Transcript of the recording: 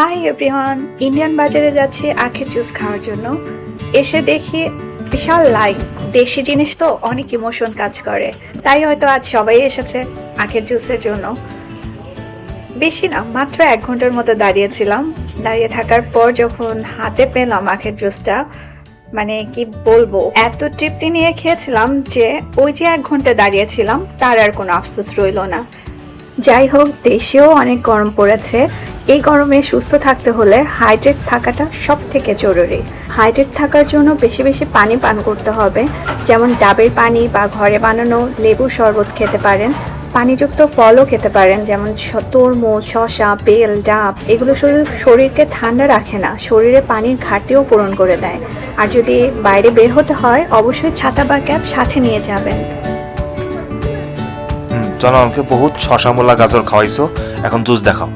Hi everyone Indian বাজারে যাচ্ছি আখের জুস খাওয়ার জন্য। এসে দেখি বিশাল লাইন দেশি জিনিস তো অনেক ইমোশন কাজ করে। তাই হয়তো আজ সবাই এসেছে আখের জুসের জন্য। বেশি না, মাত্র এক ঘণ্টার মতো দাঁড়িয়েছিলাম। দাঁড়িয়ে থাকার পর যখন হাতে পেলাম আখের জুসটা মানে কি বলব, এত তৃপ্তি নিয়ে খেয়েছিলাম যে ওই যে এক ঘণ্টা দাঁড়িয়েছিলাম, তার আর কোনো আফসোস রইল না। যাই হোক, দেশেও অনেক গরম পড়েছে। এই গরমে সুস্থ থাকতে হলে হাইড্রেট থাকাটা সব থেকে জরুরি। হাইড্রেট থাকার জন্য বেশি বেশি পানি পান করতে হবে, যেমন ডাবের পানি বা ঘরে বানানো লেবু শরবত খেতে পারেন, পানিযুক্ত ফলও খেতে পারেন, যেমন তরমুজ, শসা, বেল, ডাব, এগুলো শরীর, শরীরকে ঠান্ডা রাখে না, শরীরে পানির ঘাটতিও পূরণ করে দেয়। আর যদি বাইরে বের হতে হয়, অবশ্যই ছাতা বা ক্যাপ সাথে নিয়ে যাবেন। চলো আমাকে বহুত শশা গাজর খাওয়াইছো, এখন জুস দেখাও।